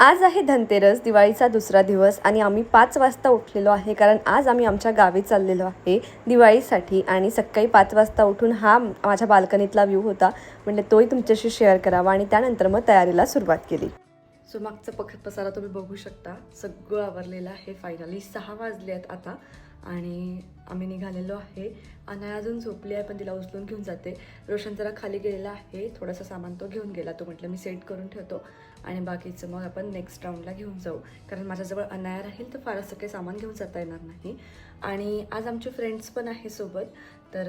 आज आहे धनतेरस दिवाळीचा दुसरा दिवस आणि आम्ही पाच वाजता उठलेलो आहे कारण आज आम्ही आमच्या गावी चाललेलो आहे दिवाळीसाठी आणि सकाळी पाच वाजता उठून हा माझ्या बाल्कनीतला व्ह्यू होता. म्हणजे तोही तुमच्याशी शेअर करावा आणि त्यानंतर मग तयारीला सुरुवात केली. सो मागचा पखत पसारा तुम्ही बघू शकता. सगळं आवरलेलं आहे फायनली सहा वाजले आहेत आता आणि आम्ही निघालेलो आहे. अनाया अजून झोपली आहे पण तिला उचलून घेऊन जाते. रोशन जरा खाली गेलेला आहे. थोडंसं सामान तो घेऊन गेला. तो म्हटलं मी सेट करून ठेवतो. आणि बाकीचं मग आपण नेक्स्ट राऊंडला घेऊन जाऊ. कारण माझ्याजवळ अनाया राहील तर फार असं काही सामान घेऊन जाता येणार नाही. आणि आज आमचे फ्रेंड्स पण आहे सोबत. तर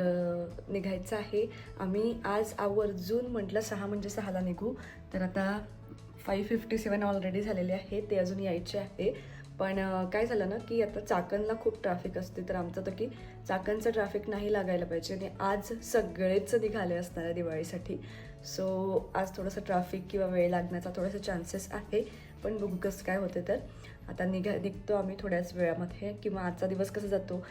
निघायचं आहे. आम्ही आज आवर्जून म्हटलं सहा म्हणजे सहाला निघू. तर आता फाईव्ह फिफ्टी सेवन ऑलरेडी झालेले आहे. ते अजून यायचे आहे. पण काय झालं ना की आता चाकणला खूप ट्रॅफिक असते. तर आमचं तर की चाकणचं ट्रॅफिक नाही लागायला पाहिजे. आणि आज सगळेच निघाले असणार आहे दिवाळीसाठी. सो आज थोडंसं ट्रॅफिक किंवा वेळ लागण्याचा थोडासा चान्सेस आहे. पण बघू कसं काय होते तर. आता निघा निघतो आम्ही थोड्याच वेळामध्ये किंवा आजचा दिवस कसा जातो.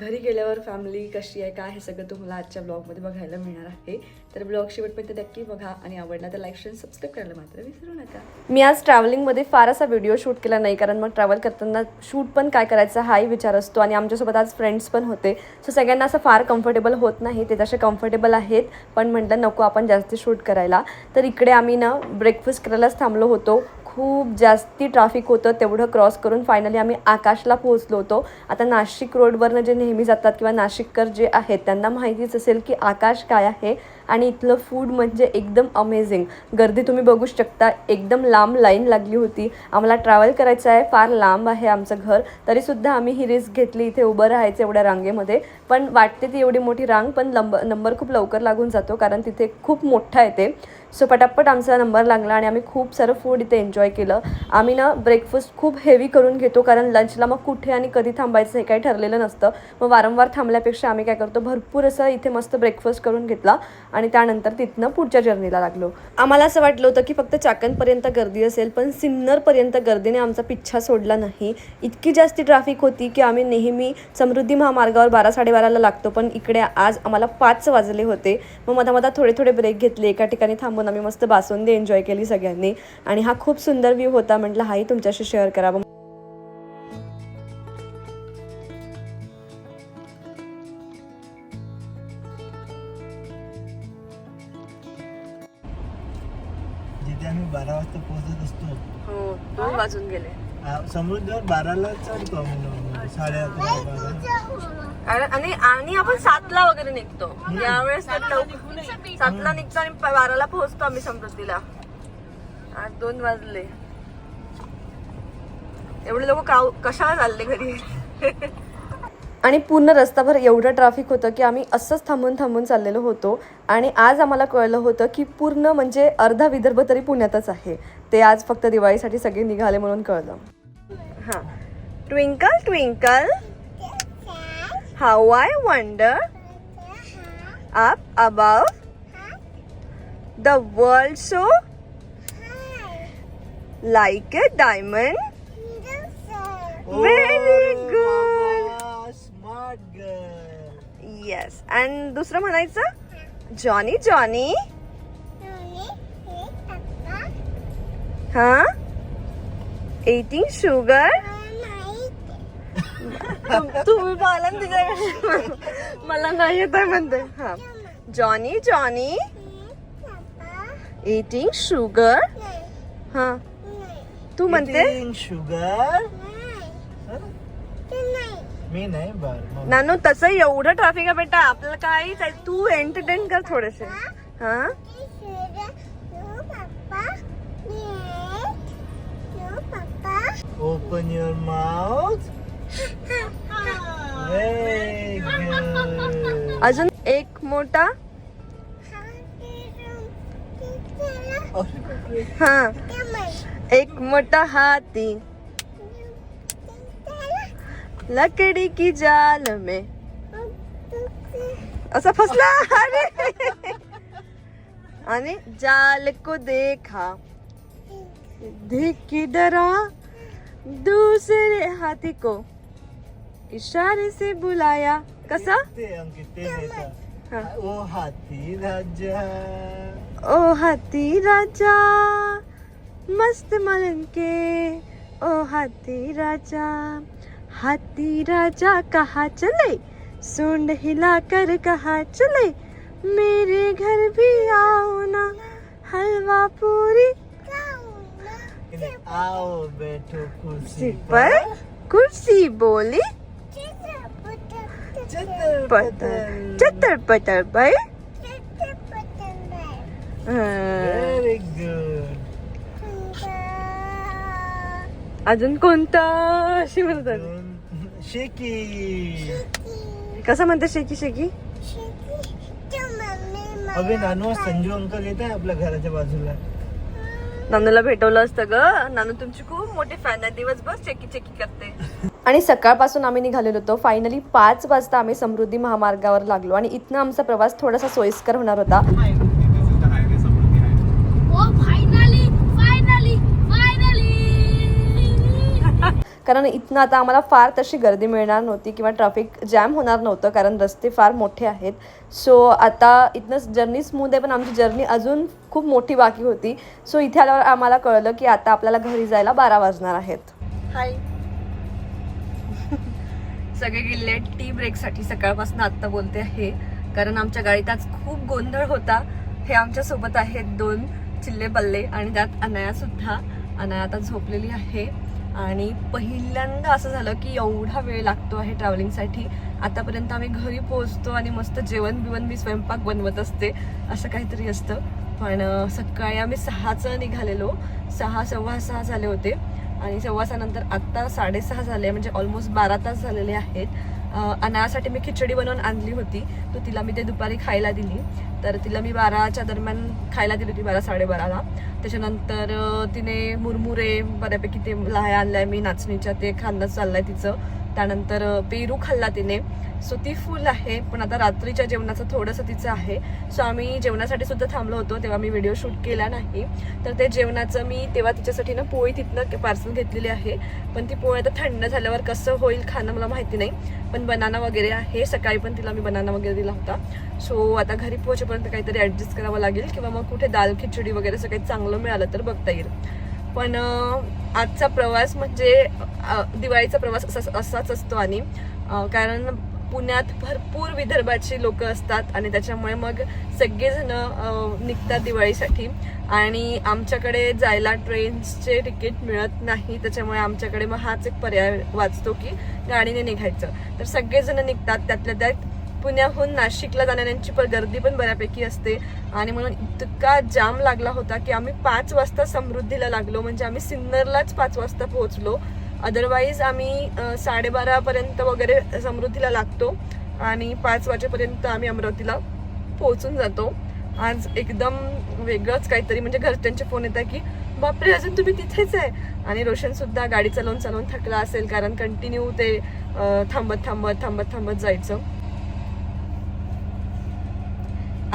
घरी गेल्यावर फॅमिली कशी आहे काय हे सगळं तुम्हाला आजच्या ब्लॉगमध्ये बघायला मिळणार आहे. तर ब्लॉग शेवटपर्यंत नक्की बघा आणि आवडला तर लाईक शेअर सबस्क्राईब करायला मात्र विसरू नका. मी आज ट्रॅव्हलिंगमध्ये फार असा व्हिडिओ शूट केला नाही कारण मग ट्रॅव्हल करताना शूट पण काय करायचं हाही विचार असतो आणि आमच्यासोबत आज फ्रेंड्स पण होते. सो सगळ्यांना असं फार कम्फर्टेबल होत नाही ते तसे कम्फर्टेबल आहेत पण म्हटलं नको आपण जास्ती शूट करायला. तर इकडे आम्ही ना ब्रेकफास्ट करायलाच थांबलो होतो. खूप जास्ती ट्रॅफिक होतं तेवढं क्रॉस करून फायनली आम्ही आकाशला पोहोचलो होतो. आता नाशिक रोडवरनं जे नेहमी जातात किंवा नाशिककर जे आहेत त्यांना माहितीच असेल की आकाश काय आहे. आणि इथलं फूड म्हणजे एकदम अमेझिंग गर्दी तुम्ही बघू शकता एकदम लांब लाईन लागली होती. आम्हाला ट्रॅव्हल करायचं आहे फार लांब आहे आमचं घर. तरीसुद्धा आम्ही ही रिस्क घेतली इथे उभं राहायचं एवढ्या रांगेमध्ये. पण वाटते ती एवढी मोठी रांग पण लंब नंबर खूप लवकर लागून जातो कारण तिथे खूप मोठा येते सो पटापट आमचा नंबर लागला आणि आम्ही खूप सारं फूड इथे एन्जॉय केलं. आम्ही ना ब्रेकफास्ट खूप हेवी करून घेतो कारण लंचला मग कुठे आणि कधी थांबायचं हे काही ठरलेलं नसतं. मग वारंवार थांबल्यापेक्षा आम्ही काय करतो भरपूर असं इथे मस्त ब्रेकफास्ट करून घेतला. आणि त्यानंतर तिथनं पुढच्या जर्नीला लागलो. आम्हाला असं वाटलं होतं की फक्त चाकणपर्यंत गर्दी असेल पण सिन्नरपर्यंत गर्दीने आमचा पिच्छा सोडला नाही. इतकी जास्ती ट्रॅफिक होती की आम्ही नेहमी समृद्धी महामार्गावर बारा साडेबाराला लागतो पण इकडे आज आम्हाला पाच वाजले होते. मग मधा मधा थोडे थोडे ब्रेक घेतले. एका ठिकाणी थांबून आम्ही मस्त बासुंदी एन्जॉय केली सगळ्यांनी. आणि हा खूप सुंदर व्ह्यू होता. म्हटलं हाही तुमच्याशी शेअर करावं. वाजून गेले. आ, समुद्रावर बाराला चढतो. साडे आणि आणि आपण सातला वगैरे निघतो. यावेळेस तर लवकर सातला निघतो आणि बाराला पोहोचतो आम्ही समृद्धीला. आज दोन वाजले. एवढे लोक कशाला चालले घरी? आणि पूर्ण रस्ताभर एवढं ट्रॅफिक होतं की आम्ही असंच थांबून थांबून चाललेलो होतो. आणि आज आम्हाला कळलं होतं की पूर्ण म्हणजे अर्धा विदर्भ तरी पुण्यातच आहे. ते आज फक्त दिवाळीसाठी सगळे निघाले म्हणून कळलं. हां. Twinkle twinkle how I wonder up above the world so like a diamond Very good. Smart girl yes and दुसरं म्हणायचं? जॉनी जॉनी हा एटिंग शुगर तुम्ही बोला ना तिच्याकडे मला नाही येत आहे म्हणते. हा. जॉनी जॉनी एटिंग शुगर हा. तू म्हणते? शुगर मी नाही बर नानू तसं एवढं ट्रॅफिक आहे बेटा. आपल्याला काही तू एंटरटेन कर थोडेसे. हा? Open your mouth. Very good. अजून एक मोठा. हा. एक मोठा हाती. लकड़ी की जाल में. असा फसला. अरे आणि जाल को देखा. धिक डरा. दूसरे हाथी को इशारे से बुलाया। कसा? हा. ओ हाथी राजा। ओ हाती राजा मस्त मलन के। ओ हाथी राजा हाथी राजा कहाँ चले? सूंड हिला कर कहाँ चले? मेरे घर भी आओ ना हलवा पूरी आओ बैठो कुर्सी पर। कुर्सी बोली। चतर पतर चतर पतर पर व्हेरी गुड अजून कोणता? अशी म्हणतात शेकी. कसं म्हणते शेकी शेकी? अबे नानू संजू अंकल येत आहे आपल्या घराच्या बाजूला. नानूला भेटवलं असतं ग. नानू तुमची खूप मोठी फॅन आहे. दिवसभर चेकी चेकी करते. आणि सकाळपासून आम्ही निघालेलो होतो. फायनली पाच वाजता आम्ही समृद्धी महामार्गावर लागलो आणि इथनं आमचा प्रवास थोडासा सोयीस्कर होणार होता. कारण इथनं आता आम्हाला फार तशी गर्दी मिळणार नव्हती किंवा ट्रॅफिक जॅम होणार नव्हतं कारण रस्ते फार मोठे आहेत. सो आता इथनं जर्नी स्मूथ आहे पण आमची जर्नी अजून खूप मोठी बाकी होती. सो इथे आल्यावर आम्हाला कळलं की आता आपल्याला घरी जायला बारा वाजणार आहेत. हाय सगळे गेले टी ब्रेकसाठी सकाळपासून आत्ता बोलते आहे. कारण आमच्या गाडीत आज खूप गोंधळ होता. हे आमच्यासोबत आहेत दोन चिल्ले बल्ले आणि त्यात अनया सुद्धा. अनया आता झोपलेली आहे. आणि पहिल्यांदा असं झालं की एवढा वेळ लागतो आहे ट्रॅव्हलिंगसाठी आतापर्यंत आम्ही घरी पोहोचतो आणि मस्त जेवण बिवण मी स्वयंपाक बनवत असते असं काहीतरी असतं. पण सकाळी आम्ही सहाचं निघालेलो. सहा सव्वा सहा झाले होते. आणि सव्वा सहानंतर आत्ता साडेसहा झाले म्हणजे ऑलमोस्ट बारा तास झालेले आहेत. अनायासाठी मी खिचडी बनवून आणली होती. तर तिला मी ते दुपारी खायला दिली. तर तिला मी बाराच्या दरम्यान खायला दिली होती बारा साडेबाराला त्याच्यानंतर तिने मुरमुरे बऱ्यापैकी ते लाह आणलं आहे मी नाचणीच्या ते खाल्लं चाललंय तिचं. त्यानंतर पेरू खाल्ला तिने. सो ती फुल आहे पण आता रात्रीच्या जेवणाचं थोडंसं तिचं आहे. सो आम्ही जेवणासाठी सुद्धा थांबलो होतो तेव्हा मी व्हिडिओ शूट केला नाही. तर ते जेवणाचं मी तेव्हा तिच्यासाठी ना पोळी तिथनं पार्सल घेतलेली आहे. पण ती पोळी आता थंड झाल्यावर कसं होईल खाणं मला माहिती नाही. पण बनाना वगैरे आहे. सकाळी पण तिला मी बनाना वगैरे दिला होता. सो आता घरी पोहोचेपर्यंत काहीतरी ॲडजस्ट करावं लागेल किंवा मग कुठे दाल खिचडी वगैरे असं काही चांगलं मिळालं तर बघता येईल. पण आजचा प्रवास म्हणजे दिवाळीचा प्रवास असा असाच असतो आणि कारण पुण्यात भरपूर विदर्भाची लोक असतात आणि त्याच्यामुळे मग सगळेजण निघतात दिवाळीसाठी. आणि आमच्याकडे जायला ट्रेन्सचे तिकीट मिळत नाही त्याच्यामुळे आमच्याकडे मग हाच एक पर्याय वाचतो की गाडीने निघायचं. तर सगळेजण निघतात त्यातल्या त्यात पुण्याहून नाशिकला जाणाऱ्यांची पण गर्दी पण बऱ्यापैकी असते. आणि म्हणून इतका जाम लागला होता की आम्ही पाच वाजता समृद्धीला लागलो. म्हणजे आम्ही सिन्नरलाच पाच वाजता पोहोचलो. अदरवाईज आम्ही साडेबारापर्यंत वगैरे समृद्धीला लागतो. आणि पाच वाजेपर्यंत आम्ही अमरावतीला पोहोचून जातो. आज एकदम वेगळंच काहीतरी म्हणजे घरच्यांचे फोन येतात की बापरे अजून तुम्ही तिथेच आहे. आणि रोशन सुद्धा गाडी चालवून चालवून थकला असेल कारण कंटिन्यू ते थांबत थांबत थांबत थांबत जायचं.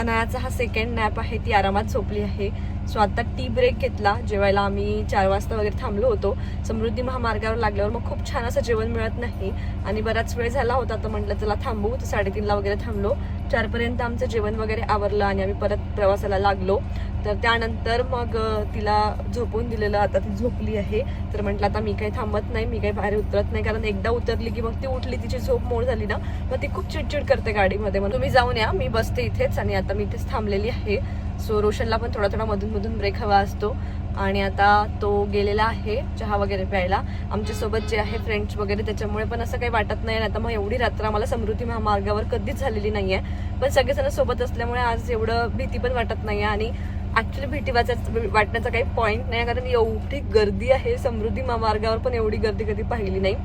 अनायाचा हा सेकंड नॅप आहे ती आरामात झोपली आहे. सो आता टी ब्रेक घेतला. जेवायला आम्ही चार वाजता वगैरे थांबलो होतो. समृद्धी महामार्गावर लागल्यावर मग खूप छान असं जेवण मिळत नाही. आणि बराच वेळ झाला होता तर म्हटलं चला थांबू. तर साडेतीनला वगैरे थांबलो. चारपर्यंत आमचं जेवण वगैरे आवरलं आणि आम्ही परत प्रवासाला लागलो. तर त्यानंतर मग तिला झोपून दिलेलं आता ती झोपली आहे. तर म्हटलं आता मी काही थांबत नाही मी काही बाहेर उतरत नाही. कारण एकदा उतरली की मग ती उठली तिची झोप मोड झाली ना मग ती खूप चिडचिड करते गाडीमध्ये. मग तुम्ही जाऊन या मी बसते इथेच आणि आता मी इथेच थांबलेली आहे. सो रोशनला पण थोडा थोडा मधून मधून ब्रेक हवा असतो. आणि आता तो गेलेला आहे चहा वगैरे प्यायला. आमच्यासोबत जे आहे फ्रेंड्स वगैरे त्याच्यामुळे पण असं काही वाटत नाही. आता मग एवढी रात्र आम्हाला समृद्धी महामार्गावर कधीच झालेली नाही आहे पण सगळेजण सोबत असल्यामुळे आज एवढं भीती पण वाटत नाहीये. आणि ऍक्च्युली भीती वाचायचं म्हणजे वाटण्याचा काही पॉईंट नाही कारण एवढी गर्दी आहे समृद्धी महामार्गावर पण एवढी गर्दी कधी पाहिली नाही.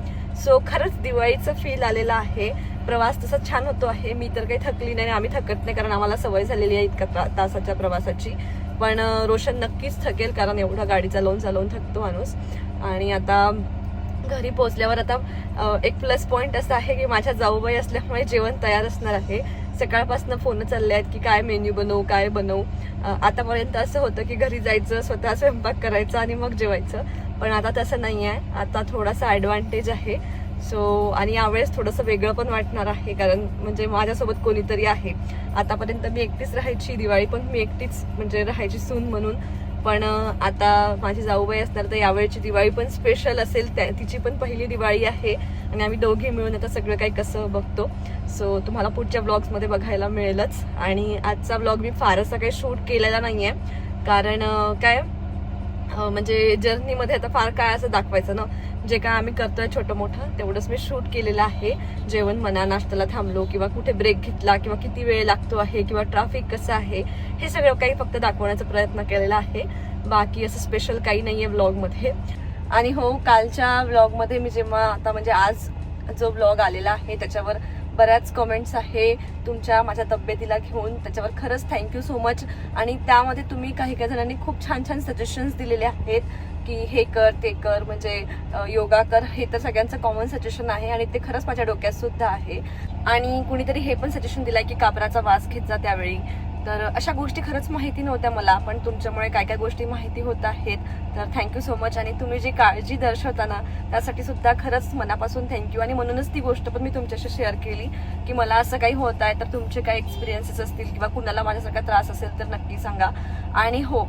सो खरंच दिवाळीचं फील आलेलं आहे. प्रवास तसा छान होतो आहे. मी तर काही थकली नाही आम्ही थकत नाही कारण आम्हाला सवय झालेली आहे इतका तासाच्या प्रवासाची. पण रोशन नक्कीच थकेल कारण एवढा गाडी चालवून चालवून थकतो माणूस. आणि आता घरी पोहोचल्यावर आता एक प्लस पॉईंट असा आहे की माझ्या जाऊबाई असल्यामुळे जेवण तयार असणार आहे. सकाळपासून फोन चालले आहेत की काय मेन्यू बनवू काय बनवू. आतापर्यंत असं होतं की घरी जायचं स्वतः स्वयंपाक करायचा आणि मग जेवायचं. पण आता तसं नाही आहे. आता थोडासा ॲडव्हान्टेज आहे. सो आणि यावेळेस थोडंसं वेगळं पण वाटणार आहे. कारण म्हणजे माझ्यासोबत कोणीतरी आहे. आतापर्यंत मी एकटीच राहायची दिवाळी पण मी एकटीच म्हणजे राहायची सून म्हणून. पण आता माझी जाऊबाई असणार तर यावेळची दिवाळी पण स्पेशल असेल. त्या तिची पण पहिली दिवाळी आहे. आणि आम्ही दोघे मिळून आता सगळं काही कसं बघतो. सो तुम्हाला पुढच्या ब्लॉग्समध्ये बघायला मिळेलच. आणि आजचा ब्लॉग मी फारसा काही शूट केलेला नाही आहे कारण काय म्हणजे जर्नीमध्ये आता फार काय असं दाखवायचं ना? जे काय आम्ही करतोय छोटं मोठं तेवढंच मी शूट केलेलं आहे. जेवण म्हणा नाश्त्याला थांबलो किंवा कुठे ब्रेक घेतला किंवा किती वेळ लागतो आहे किंवा ट्रॅफिक कसं आहे हे सगळं काही फक्त दाखवण्याचा प्रयत्न केलेला आहे. बाकी असं स्पेशल काही नाही आहे ब्लॉगमध्ये आणि हो कालच्या ब्लॉगमध्ये मी जेव्हा आता म्हणजे आज जो ब्लॉग आलेला आहे त्याच्यावर बऱ्याच कमेंट्स आहे तुमच्या माझ्या तब्येतीला घेऊन. त्याच्यावर खरंच थँक्यू सो मच आणि त्यामध्ये तुम्ही काही काही जणांनी खूप छान छान सजेशन्स दिलेले आहेत की हे कर ते कर. म्हणजे योगा कर हे तर सगळ्यांचं कॉमन सजेशन आहे आणि ते खरंच माझ्या डोक्यात सुद्धा आहे. आणि कुणीतरी हे पण सजेशन दिलंय की कापराचा वास घेत जा त्यावेळी. तर अशा गोष्टी खरंच माहिती नव्हत्या मला पण तुमच्यामुळे काय काय गोष्टी माहिती होत आहेत. तर थँक्यू सो मच आणि तुम्ही जी काळजी दर्शवता ना त्यासाठी सुद्धा खरंच मनापासून थँक्यू आणि म्हणूनच ती गोष्ट पण मी तुमच्याशी शेअर केली की मला असं काही होत आहे तर तुमचे काही एक्सपिरियन्सेस असतील किंवा कुणाला माझ्यासारखा त्रास असेल तर नक्की सांगा. आणि हो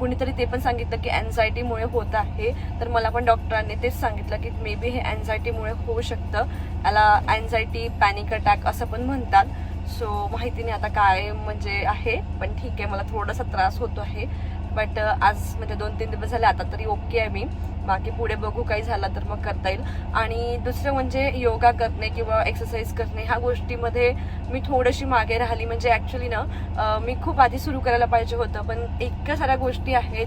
कुणीतरी ते पण सांगितलं की अँझायटीमुळे होत आहे. तर मला पण डॉक्टरांनी तेच सांगितलं की मे बी हे अँझायटीमुळे होऊ शकतं. याला अँझायटी पॅनिक अटॅक असं पण म्हणतात. सो माहिती नाही आता काय म्हणजे आहे पण ठीक आहे मला थोडासा त्रास होतो आहे. बट आज म्हणजे दोन तीन दिवस झाले आता तरी ओके आहे मी. बाकी पुढे बघू काही झालं तर मग करता येईल. आणि दुसरं म्हणजे योगा करणे किंवा एक्सरसाइज करणे ह्या गोष्टीमध्ये मी थोडीशी मागे राहिली. म्हणजे ॲक्च्युली ना मी खूप आधी सुरू करायला पाहिजे होतं पण इतक्या साऱ्या गोष्टी आहेत.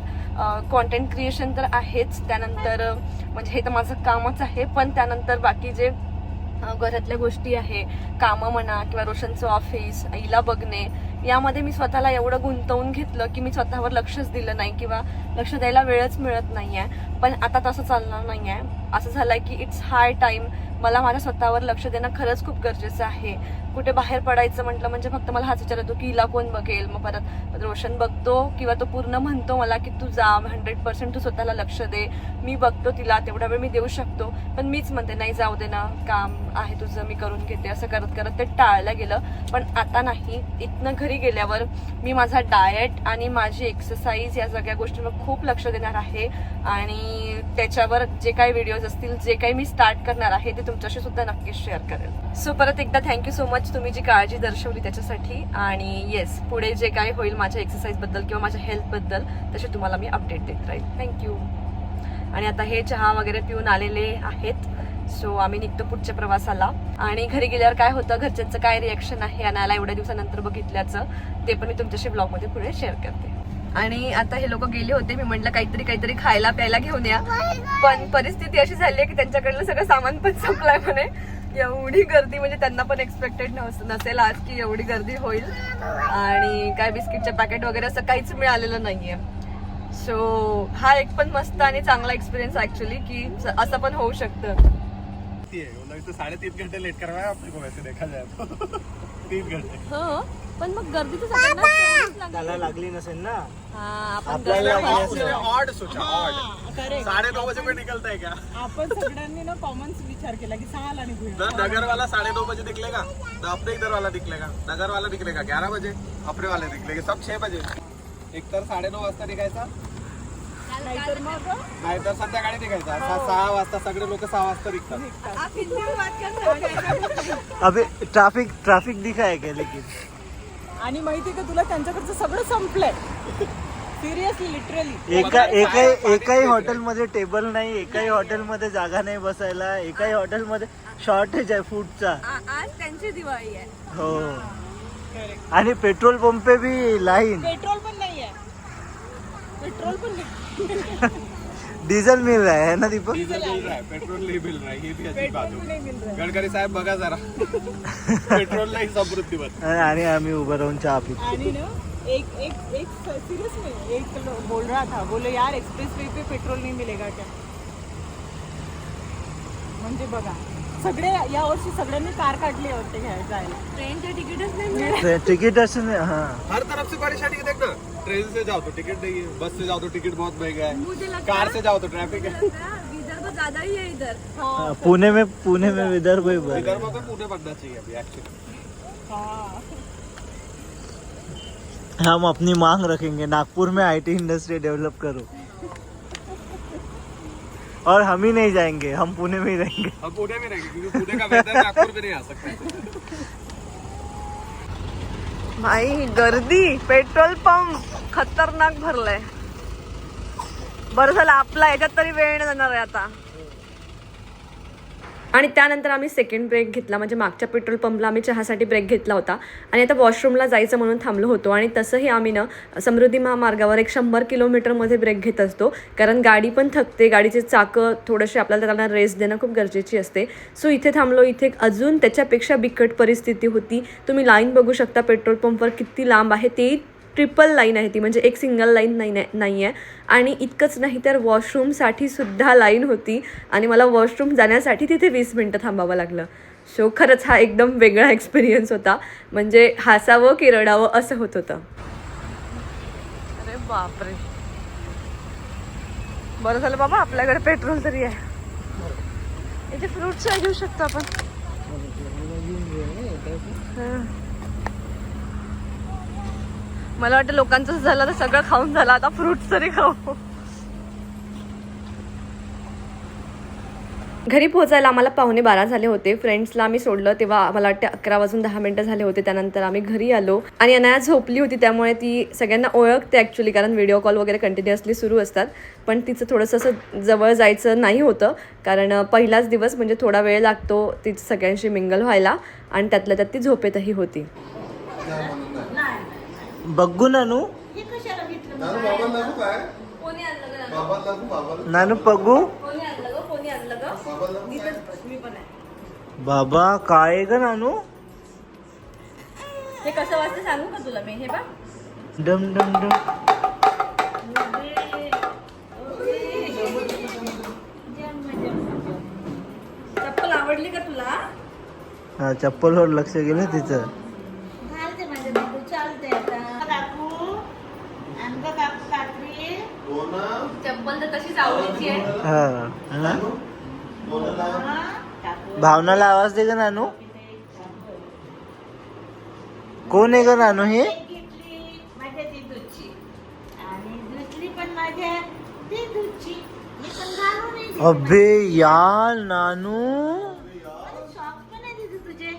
कॉन्टेंट क्रिएशन तर आहेच. त्यानंतर म्हणजे हे तर माझं कामच आहे पण त्यानंतर बाकी जे घरातल्या गोष्टी आहे. कामं म्हणा किंवा रोशनचं ऑफिस आईला बघणे यामध्ये मी स्वतःला एवढं गुंतवून घेतलं की मी स्वतःवर लक्षच दिलं नाही किंवा लक्ष द्यायला वेळच मिळत नाही आहे पण आता तसं चालणार नाही आहे असं झालंय की इट्स हाय टाईम मला माझ्या स्वतःवर लक्ष देणं खरंच खूप गरजेचं आहे. कुठे बाहेर पडायचं म्हटलं म्हणजे फक्त मला हाच विचार येतो की हिला कोण बघेल? मग परत रोशन बघतो किंवा तो पूर्ण म्हणतो मला की तू जा हंड्रेड पर्सेंट तू स्वतःला लक्ष दे. मी बघतो तिला तेवढा वेळ मी देऊ शकतो. पण मीच म्हणते नाही जाऊ दे ना काम आहे तुझं मी करून घेते. असं करत करत ते टाळलं गेलं. पण आता नाही. इथनं घरी गेल्यावर मी माझा डाएट आणि माझी एक्सरसाइज या सगळ्या गोष्टींवर खूप लक्ष देणार आहे. आणि त्याच्यावर जे काही व्हिडिओज असतील जे काही मी स्टार्ट करणार आहे ते तुमच्याशी सुद्धा नक्कीच शेअर करेल. सो परत एकदा थँक्यू सो मच तुम्ही जी काळजी दर्शवली त्याच्यासाठी आणि येस पुढे जे काही होईल माझ्या एक्सरसाइजबद्दल किंवा माझ्या हेल्थबद्दल तसे तुम्हाला मी अपडेट देत राहील. थँक्यू आणि आता हे चहा वगैरे पिऊन आलेले आहेत. सो आम्ही निघतो पुढच्या प्रवासाला. आणि घरी गेल्यावर काय होतं घरच्यांचं काय रिॲक्शन आहे अनाला एवढ्या दिवसानंतर बघितल्याचं ते पण मी तुमच्याशी ब्लॉगमध्ये पुढे शेअर करते. आणि आता हे लोक गेले होते मी म्हटलं काहीतरी काहीतरी खायला प्यायला घेऊन या. पण परिस्थिती अशी झाली आहे की त्यांच्याकडलं सगळं सामान पण संपलाय म्हणे. एवढी गर्दी म्हणजे त्यांना पण एक्सपेक्टेड नसेल आज की एवढी गर्दी होईल. आणि काय बिस्किटचे पॅकेट वगैरे असं काहीच मिळालेलं नाहीये. सो हा एक पण मस्त आणि चांगला एक्सपिरियन्स ऍक्च्युली की असं पण होऊ शकतं. ती आहे. मतलब तो साढ़े तीन घंटे लेट करवाया अपने को वैसे देखा जाए तो. तीन घंटे. हो पण मग गर्दी तर सगळ्यांना त्याला लागली नसेल ना. ऑड सोचा ऑड करेक्ट साढ़े नौ बजे पे निकलता है क्या आपण सगळ्यांनी ना कॉमन विचार केला की सहाला निघूया जर नगर वाला साढ़े दो बजे निकलेगा तो अपने इधर वाला निकलेगा नगर वाला निकलेगा ग्यारह बजे अपने वाले निकलेंगे सब छह बजे? एक तर साडे नऊ वाजता निघायचा. नाहीतर मग नाहीतर संध्याकाळी निघायचा. सहा सहा वाजता सगळे लोक सहा वाजता निघतात. अबे ट्रैफिक ट्रैफिक दिखा है क्या लेकिन? आणि माहिती का तुला? त्यांच्याकडचं सगळं संपलंय. सिरियसली लिटरली एका एकाही एकाही हॉटेलमध्ये टेबल नाही. एकाही हॉटेलमध्ये जागा नाही बसायला एकाही हॉटेलमध्ये शॉर्टेज आहे फूडचा आ- आज त्यांची दिवाळी आहे. हो. आणि पेट्रोल पंप भी लाइन पेट्रोल पण नाहीये. पेट्रोल पण नाही. डीजल मिल रहा है ना दीपक? डीजल मिल रहा है पेट्रोल नहीं मिल रहा है ये भी अच्छी बात पेट्रोल नाही मिल रहा है। गडकरी साहेब बघा जरा। पेट्रोल नाही समृद्धी बन आणि आम्ही उभं राहून चहा पितो. आणि ना एक एक एक सीरियस में एक बोल रहा था बोले यार एक्सप्रेस वे पे पेट्रोल नहीं मिलेगा क्या? म्हणजे बघा सगळे या वर्षी सगळ्यांनी कार काढली वाटते घ्यायला जायला. ट्रेनचे तिकीटच नाही तिकीट असं नाही हा. हर तरफ़ से परेशानी है देख ना. ट्रेन से जाओ तो टिकट नहीं है बस से जाओ तो टिकट बहुत महँगा है। कार से जाओ तो ट्रैफ़िक है। ज़्यादा ही है इधर। हाँ, पुणे में पुणे में विदर्भ ही बड़ा है. विदर्भ में पुणे बनना चाहिए अभी एक्चुअली हम अपनी मांग रखेंगे नागपुर में आईटी इंडस्ट्री डेवलप करो। और हम ही नहीं जाएँगे हम पुणे में ही रहेंगे। हम पुणे में रहेंगे क्योंकि पुणे का वेदर नागपुर में नहीं आ सकता। भाई गर्दी पेट्रोल पंप. खतरनाक भरलाय. बरं झालं आपला याच्यात तरी वेळ नाही जाणार आहे आता. आणि त्यानंतर आम्ही सेकंड ब्रेक घेतला. म्हणजे मागच्या पेट्रोल पंपला आम्ही चहासाठी ब्रेक घेतला होता. आणि आता वॉशरूमला जायचं म्हणून थांबलो होतो. आणि तसंही आम्ही ना समृद्धी महामार्गावर एक शंभर किलोमीटरमध्ये ब्रेक घेत असतो. कारण गाडी पण थकते. गाडीचे चाकं थोडेसे आपल्याला त्यांना रेस्ट देणं खूप गरजेची असते. सो इथे थांबलो. इथे अजून त्याच्यापेक्षा बिकट परिस्थिती होती. तुम्ही लाईन बघू शकता पेट्रोल पंपवर किती लांब आहे. ते ट्रिपल लाईन आहे ती म्हणजे एक सिंगल लाईन नाही नाही आहे. आणि इतकंच नाही तर वॉशरूमसाठी सुद्धा लाईन होती. आणि मला वॉशरूम जाण्यासाठी तिथे वीस मिनटं थांबावं लागलं. सो खरंच हा एकदम वेगळा एक्सपिरियन्स होता. म्हणजे हसावं की रडावं असं होत होतं. अरे बापरे. बरं झालं बाबा आपल्याकडे पेट्रोल तरी आहे. इथे फ्रुट्स घेऊ शकतो आपण. हां. मला वाटतं लोकांचं झालं तर सगळं खाऊन झालं आता फ्रुट्स तरी खाऊ. घरी पोहोचायला आम्हाला पाहुणे बारा झाले होते. फ्रेंड्सला आम्ही सोडलं तेव्हा मला वाटतं अकरा वाजून दहा मिनटं झाले होते. त्यानंतर आम्ही घरी आलो. आणि अनाया झोपली होती त्यामुळे ती सगळ्यांना ओळखते ॲक्च्युली कारण व्हिडिओ कॉल वगैरे कंटिन्युअसली सुरू असतात. पण तिचं थोडंसं असं जवळ जायचं नाही होतं. कारण पहिलाच दिवस म्हणजे थोडा वेळ लागतो ती सगळ्यांशी मिंगल व्हायला. आणि त्यातल्या त्यात ती झोपेतही होती. बघू नानू. नानू बघू. बाबा काय आहे ग नानू? हे कसं वाजतं सांगू का तुला मी? हे बा डम डम डम. चप्पल आवडली का तुला? हा चप्पलवर लक्ष गेलं तिचं. घालते माझ्या बाबू चालते आता. चप्पल तर तशीच आवडीची आहे. हा. हा? काकू भावनाला आवाज दे ग नानू. कोण आहे ग नानू हे? घेतली माझ्या ती दूधची आणि दुसरी पण माझ्या ती दूधची मी पण घालून नाही दिली. अबे यार नानू. आणि socks पण नाही दिली तुझे.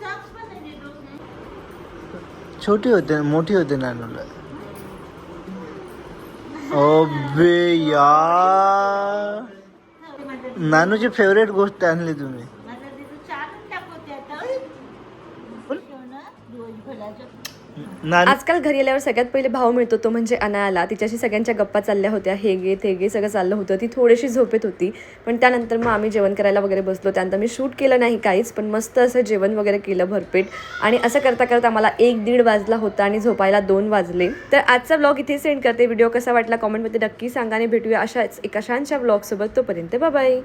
सॉक्स पण नाही दिलो छोटी होते मोठी होते नानूला. अबे या नानूची फेवरेट गोष्ट आणली तुम्ही माझं तिथं चालून टाकवते आता सोनं दिवसभराचं नानू आजकाल घरी आल्यावर सगळ्यात पहिले भाव मिळतो तो म्हणजे अनायाला. तिच्याशी सगळ्यांच्या गप्पा चालल्या होत्या. हे गे ते गे सगळं चाललं होतं. ती थोडीशी झोपेत होती. पण त्यानंतर मग आम्ही जेवण करायला वगैरे बसलो. त्यानंतर मी शूट केलं नाही काहीच पण मस्त असं जेवण वगैरे केलं भरपेट. आणि असं करता करता मला एक दीड वाजला होता आणि झोपायला दोन वाजले. तर आजचा ब्लॉग इथे सेंड करते. व्हिडिओ कसा वाटला कॉमेंटमध्ये नक्की सांगा आणि भेटूया अशाच एका शानच्या ब्लॉगसोबत तोपर्यंत बाय